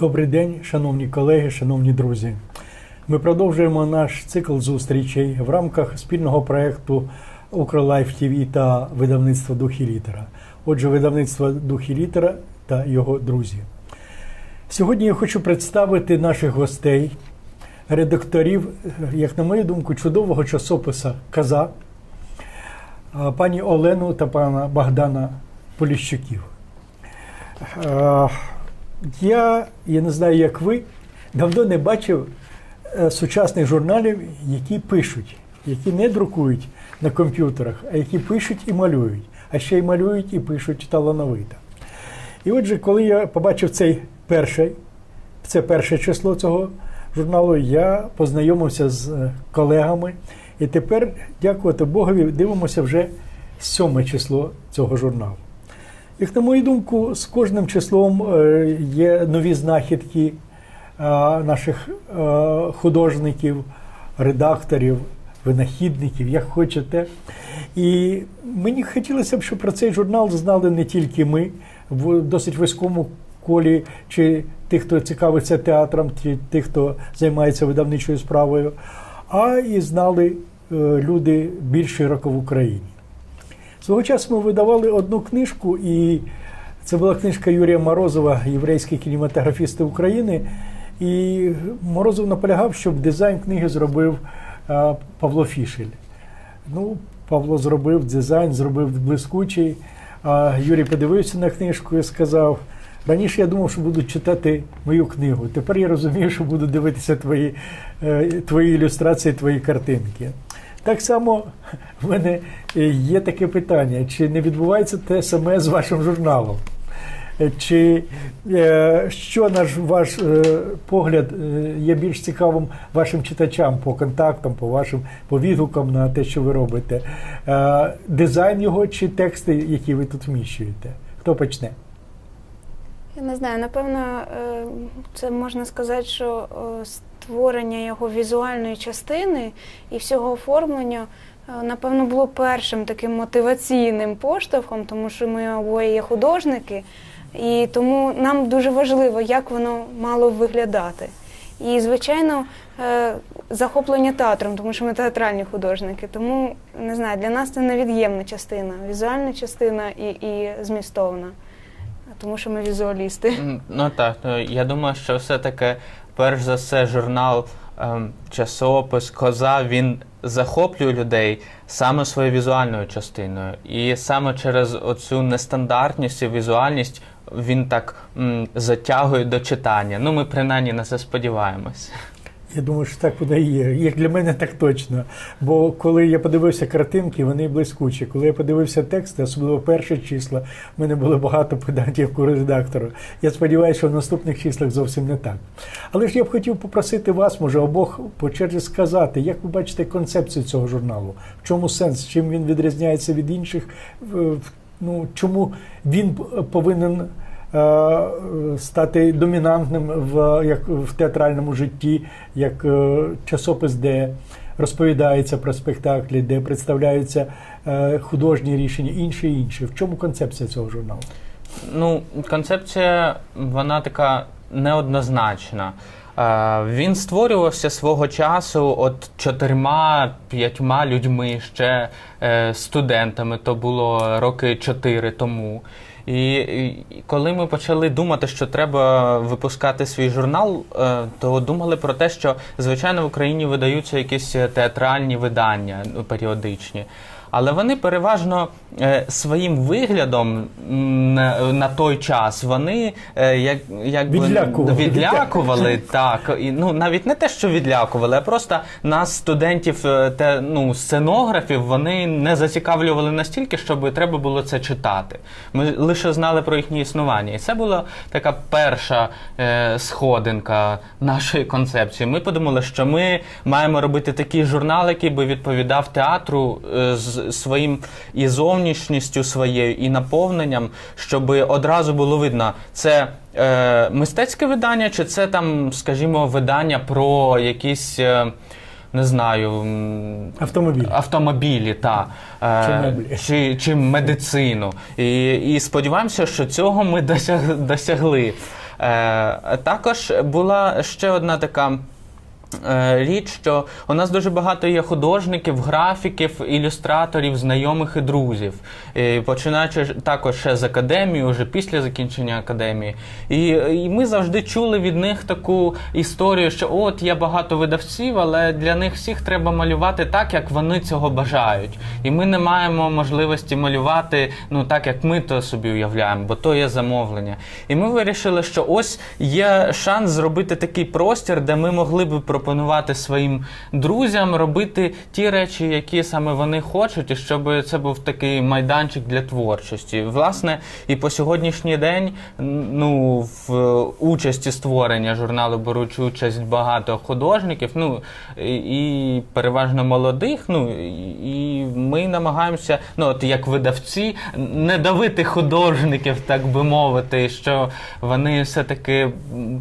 Добрий день, шановні колеги, шановні друзі. Ми продовжуємо наш цикл зустрічей в рамках спільного проєкту Укрлайф ТВ та видавництва Духі Літера. Отже, видавництво Духі Літера та його друзі. Сьогодні я хочу представити наших гостей, редакторів, як на мою думку, чудового часописа Каза, пані Олену та пана Богдана Поліщуків. Я, я не знаю, як ви, давно не бачив е, сучасних журналів, які пишуть, які не друкують на комп'ютерах, а які пишуть і малюють, а ще й малюють і пишуть талановито. І отже, коли я побачив цей перший, це перше число цього журналу, я познайомився з е, колегами. І тепер, дякувати Богові, дивимося вже сьоме число цього журналу. Як на мою думку, з кожним числом е, є нові знахідки е, наших е, художників, редакторів, винахідників, як хочете. І мені хотілося б, щоб про цей журнал знали не тільки ми, в досить вузькому колі, чи тих, хто цікавиться театром, чи тих, хто займається видавничою справою, а і знали люди більш широко в Україні. Свого часу ми видавали одну книжку, і це була книжка Юрія Морозова, єврейський кінематографісти України. І Морозов наполягав, щоб дизайн книги зробив а, Павло Фішель. Ну, Павло зробив дизайн, зробив блискучий. А Юрій подивився на книжку і сказав: раніше я думав, що будуть читати мою книгу. Тепер я розумію, що буду дивитися твої, е, твої ілюстрації, твої картинки. Так само в мене е, є таке питання: чи не відбувається те саме з вашим журналом? Е, Чи е, що наш ваш погляд є більш цікавим вашим читачам по контактам, по вашим по відгукам на те, що ви робите? Дизайн його чи тексти, які ви тут вміщуєте? Хто почне? Я не знаю, напевно, це можна сказати, що створення його візуальної частини і всього оформлення, е, напевно, було першим таким мотиваційним поштовхом, тому що ми обоє є художники, і тому нам дуже важливо, як воно мало виглядати. І, звичайно, е, захоплення театром, тому що ми театральні художники. Тому не знаю, для нас це невід'ємна частина, візуальна частина і, і змістовна. Тому що ми візуалісти. Ну так, я думаю, що все-таки, перш за все, журнал, ем, часопис, коза, він захоплює людей саме своєю візуальною частиною. І саме через оцю нестандартність і візуальність він так м, затягує до читання. Ну, ми принаймні на це сподіваємось. Я думаю, що так воно і є. Як для мене, так точно. Бо коли я подивився картинки, вони блискучі. Коли я подивився тексти, особливо перші числа, в мене було багато педантів у редактору. Я сподіваюся, що в наступних числах зовсім не так. Але ж я б хотів попросити вас, може, обох по черзі сказати, як ви бачите концепцію цього журналу, в чому сенс, чим він відрізняється від інших, ну, чому він повинен стати домінантним в, як, в театральному житті, як е, часопис, де розповідається про спектаклі, де представляються е, художні рішення, інше і інше. В чому концепція цього журналу? Ну, концепція, вона така неоднозначна. Е, Він створювався свого часу от чотирма-п'ятьма людьми, ще е, студентами, то було роки чотири тому. І, і коли ми почали думати, що треба випускати свій журнал, е, то думали про те, що звичайно в Україні видаються якісь театральні видання ну, періодичні. Але вони переважно е, своїм виглядом на, на той час вони е, як, як Відлякували. відлякували так. І, ну навіть не те, що відлякували, а просто нас, студентів, е, те, ну, сценографів, вони не зацікавлювали настільки, щоб треба було це читати. Ми лише знали про їхнє існування. І це була така перша е, сходинка нашої концепції. Ми подумали, що ми маємо робити такий журнал, який би відповідав театру з своїм і зовнішністю своєю, і наповненням, щоб одразу було видно, це е, мистецьке видання, чи це там, скажімо, видання про якісь. Е, не знаю, м, Автомобіль. автомобілі, та, е, чи, чи медицину. І, і сподіваємося, що цього ми досяг, досягли. Е, також була ще одна така. Е, Річ, що у нас дуже багато є художників, графіків, ілюстраторів, знайомих і друзів. І починаючи також ще з академії, вже після закінчення академії. І, і ми завжди чули від них таку історію, що от є багато видавців, але для них всіх треба малювати так, як вони цього бажають. І ми не маємо можливості малювати ну так, як ми то собі уявляємо, бо то є замовлення. І ми вирішили, що ось є шанс зробити такий простір, де ми могли би пропонувати своїм друзям робити ті речі, які саме вони хочуть, і щоб це був такий майданчик для творчості. Власне, і по сьогоднішній день ну, в участі створення журналу беруть участь багато художників, ну і, переважно молодих. Ну і ми намагаємося, ну от як видавці, не давити художників, так би мовити, що вони все-таки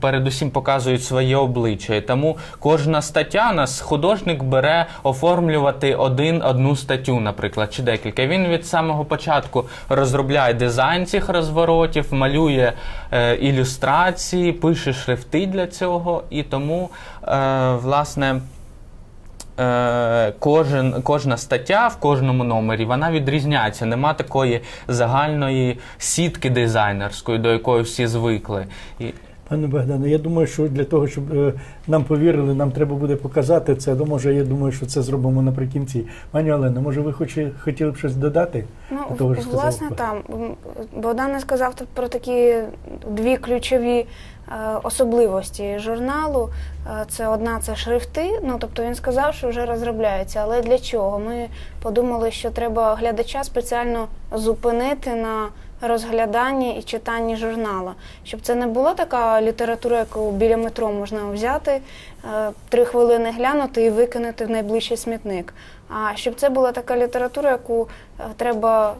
передусім показують своє обличчя. Тому кожна стаття нас художник бере оформлювати один одну статтю, наприклад, чи декілька. Він від самого початку розробляє дизайн цих розворотів, малює е, ілюстрації, пише шрифти для цього, і тому, е, власне. Е, Кожен, кожна стаття в кожному номері вона відрізняється. Нема такої загальної сітки дизайнерської, до якої всі звикли. І, Пане Богдане, я думаю, що для того, щоб е, нам повірили, нам треба буде показати це. Ну, може, я думаю, що це зробимо наприкінці. Пані Олена, може, ви хоче, хотіли б щось додати? Ну, до того, що власне, там Богдан не сказав про такі дві ключові е, особливості журналу. Е, Це одна це шрифти. Ну тобто він сказав, що вже розробляється. Але для чого? Ми подумали, що треба глядача спеціально зупинити на розгляданні і читанні журнала, щоб це не була така література, яку біля метро можна взяти, е, три хвилини глянути і викинути в найближчий смітник. А щоб це була така література, яку е, треба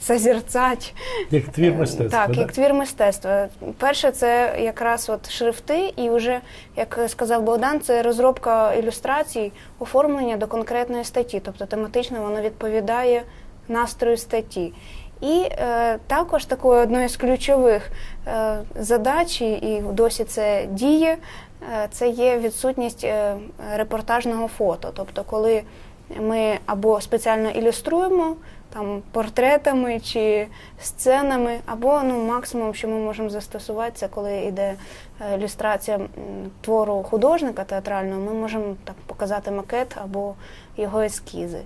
зазірцати. Як твір мистецтва. Так, да? як твір мистецтва. Перше, це якраз от шрифти, і вже, як сказав Богдан, це розробка ілюстрацій, оформлення до конкретної статті. Тобто тематично воно відповідає настрою статті. І е, також такою одною з ключових е, задач, і досі це діє, е, це є відсутність е, репортажного фото. Тобто, коли ми або спеціально ілюструємо там портретами чи сценами, або ну максимум, що ми можемо застосувати, це коли йде е, ілюстрація твору художника театрального, ми можемо так показати макет або його ескізи.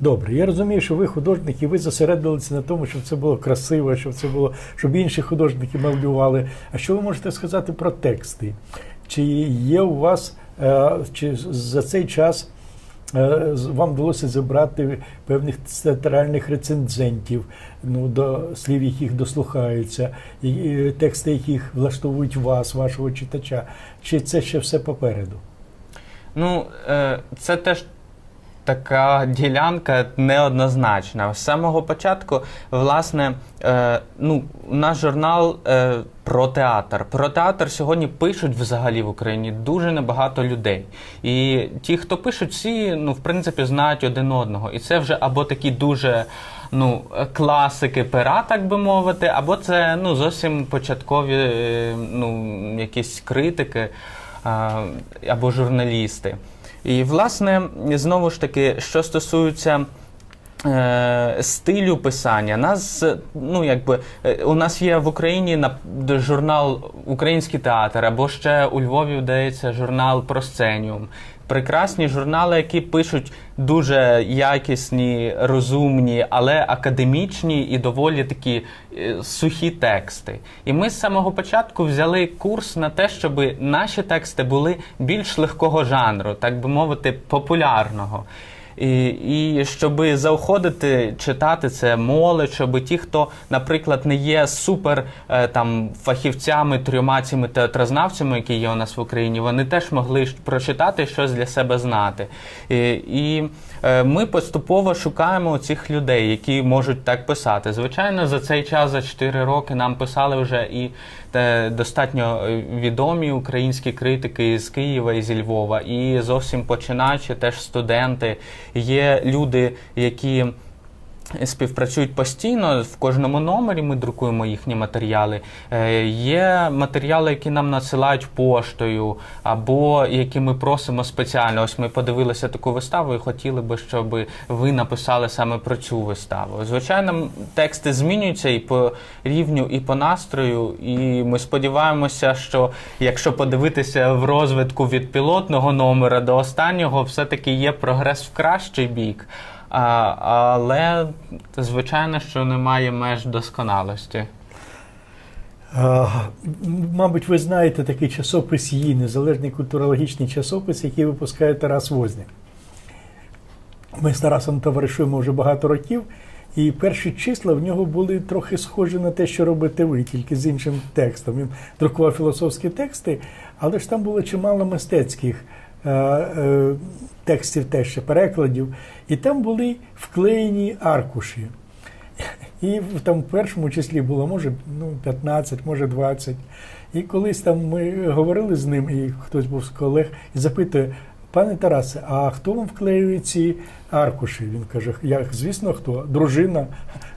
Добре, я розумію, що ви художники, ви зосередилися на тому, щоб це було красиво, щоб це було, щоб інші художники малювали. А що ви можете сказати про тексти? Чи є у вас, е, чи за цей час е, вам вдалося зібрати певних театральних рецензентів, ну, до слів, яких дослухаються, і, тексти, яких влаштовують вас, вашого читача? Чи це ще все попереду? Ну, е, це теж така ділянка неоднозначна. З самого початку, власне, е, ну, наш журнал е, про театр. Про театр сьогодні пишуть взагалі в Україні дуже небагато людей. І ті, хто пишуть, всі, ну, в принципі, знають один одного. І це вже або такі дуже. Ну, е, класики пера, так би мовити, або це ну, зовсім початкові е, ну, якісь критики а, або журналісти. І, власне, знову ж таки, що стосується. е, Стилю писання нас ну якби е, у нас є в Україні на журнал Український театр, або ще у Львові вдається журнал Просценіум. Прекрасні журнали, які пишуть дуже якісні, розумні, але академічні і доволі такі е, сухі тексти. І ми з самого початку взяли курс на те, щоб наші тексти були більш легкого жанру, так би мовити, популярного. І, і щоб заохотити читати це молодь, щоб ті, хто, наприклад, не є супер е, там фахівцями, трьома цими театрознавцями, які є у нас в Україні, вони теж могли прочитати щось для себе знати. І, і е, ми поступово шукаємо цих людей, які можуть так писати. Звичайно, за цей час, за 4 роки, нам писали вже і те, достатньо е, відомі українські критики з Києва і зі Львова, і зовсім починаючи теж студенти. Є люди, які співпрацюють постійно. В кожному номері ми друкуємо їхні матеріали. Е, Є матеріали, які нам надсилають поштою, або які ми просимо спеціально. Ось ми подивилися таку виставу і хотіли би, щоб ви написали саме про цю виставу. Звичайно, тексти змінюються і по рівню, і по настрою. І ми сподіваємося, що якщо подивитися в розвитку від пілотного номера до останнього, все-таки є прогрес в кращий бік. А, але звичайно, що немає меж досконалості. А, Мабуть, ви знаєте такий часопис «Її», незалежний культурологічний часопис, який випускає Тарас Возняк. Ми з Тарасом товаришуємо вже багато років, і перші числа в нього були трохи схожі на те, що робите ви, тільки з іншим текстом. Він друкував філософські тексти, але ж там було чимало мистецьких текстів теж ще перекладів, і там були вклеєні аркуші. І в там в першому числі було, може, ну, 15, може 20. І колись там ми говорили з ним, і хтось був з колег, і запитує, пане Тарасе, а хто вам вклеює ці аркуші? Він каже, як, звісно, хто? Дружина.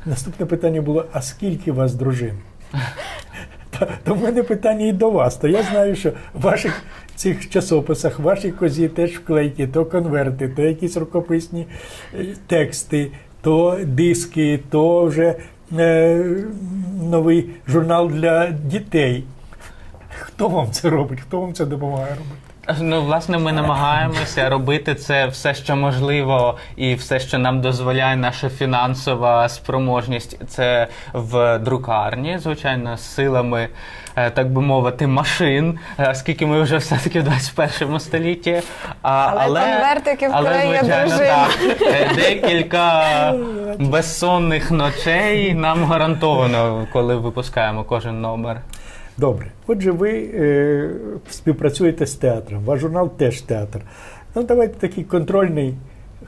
Наступне питання було: а скільки вас дружин? То в мене питання і до вас. То я знаю, що ваших цих часописах, в вашій козі теж вклейки, то конверти, то якісь рукописні е, тексти, то диски, то вже е, новий журнал для дітей. Хто вам це робить? Хто вам це допомагає робити? Ну, власне, ми намагаємося робити це все, що можливо, і все, що нам дозволяє наша фінансова спроможність. Це в друкарні, звичайно, з силами, так би мовити, машин, е, оскільки ми вже все-таки в 21 столітті. А, Але конвертики але, вклеє звичайно, дружина. Е, Декілька безсонних ночей нам гарантовано, коли випускаємо кожен номер. Добре. Отже, ви е, співпрацюєте з театром, ваш журнал теж театр. Ну, давайте контрольний,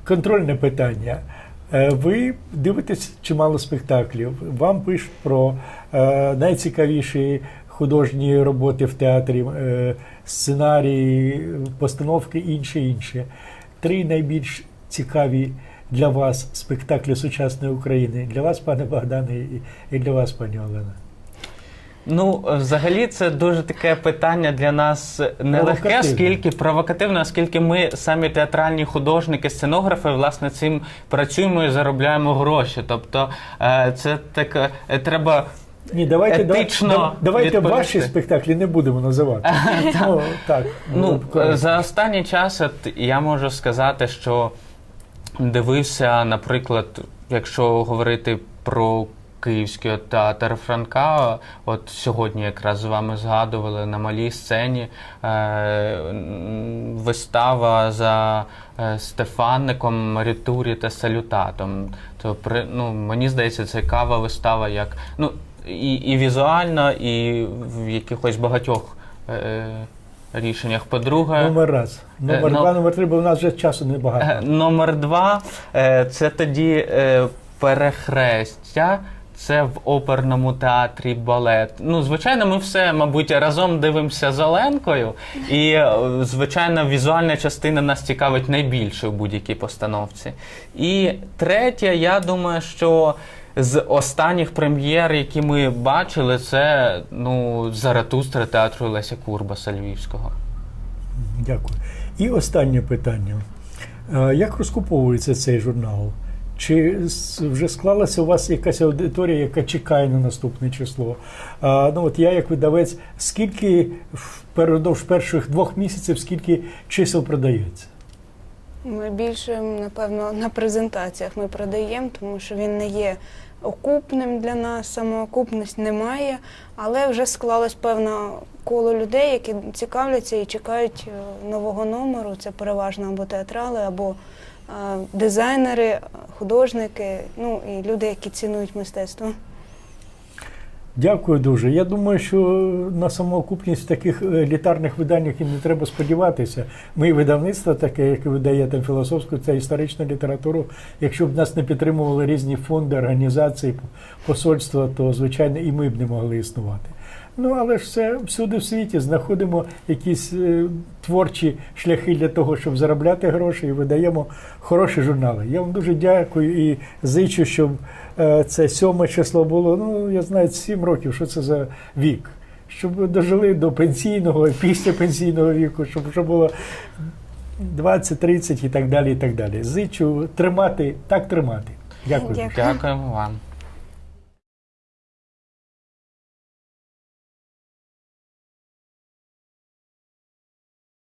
контрольне питання. Е, ви дивитесь чимало спектаклів, вам пишуть про е, найцікавіші художні роботи в театрі, е, сценарії, постановки інше інше. Три найбільш цікаві для вас спектаклі сучасної України. Для вас, пане Богдане, і- для вас, пані Олена. Ну, взагалі, це дуже таке питання для нас нелегке, оскільки провокативне, оскільки ми самі театральні художники, сценографи, власне, цим працюємо і заробляємо гроші. Тобто, е, це таке треба. Ні, давайте, етично да- давайте відповісти. ваші спектаклі не будемо називати. ну, так, Ну, коректно. е, за останній час я можу сказати, що дивився, наприклад, якщо говорити про Київський театр Франка, от сьогодні якраз з вами згадували на малій сцені е, вистава за е, Стефанником, Марітурі та Салютатом. То при, ну, мені здається, цікава вистава, як ну, і, і візуально, і в якихось багатьох. Е, Рішеннях. По-друге, Номер раз. Номер Е, два, номер три, бо в нас вже часу Е. Номер два е, це тоді е, перехрестя. Це в оперному театрі балет. Ну, звичайно, ми все, мабуть, разом дивимося з Оленкою. І, е, звичайно, візуальна частина нас цікавить найбільше в будь-якій постановці. І третє, я думаю, що з останніх прем'єр, які ми бачили, це ну, Заратустра театру Леся Курбаса Львівського. Дякую. І останнє питання. Е, Як розкуповується цей журнал? Чи вже склалася у вас якась аудиторія, яка чекає на наступне число? А, ну от я, як видавець, скільки впродовж перших двох місяців, скільки чисел продається? Ми більше, напевно, на презентаціях ми продаємо, тому що він не є окупним для нас, самоокупність немає, але вже склалось певне коло людей, які цікавляться і чекають е, нового номеру. Це переважно або театрали, або е, дизайнери, художники, ну і люди, які цінують мистецтво. Дякую дуже. Я думаю, що на самоокупність таких е, літарних виданнях і не треба сподіватися. Ми видавництво, таке, яке видає там філософську та історичну літературу. Якщо б нас не підтримували різні фонди, організації, посольства, то звичайно і ми б не могли існувати. Ну, але ж це всюди в світі знаходимо якісь е, творчі шляхи для того, щоб заробляти гроші і видаємо хороші журнали. Я вам дуже дякую і зичу, щоб е, це сьоме число було. Ну, я знаю, сім років, що це за вік. Щоб дожили до пенсійного і після пенсійного віку, щоб вже було 20, 30 і так далі. і так далі. Зичу тримати, так тримати. Дякую. Дякуємо вам.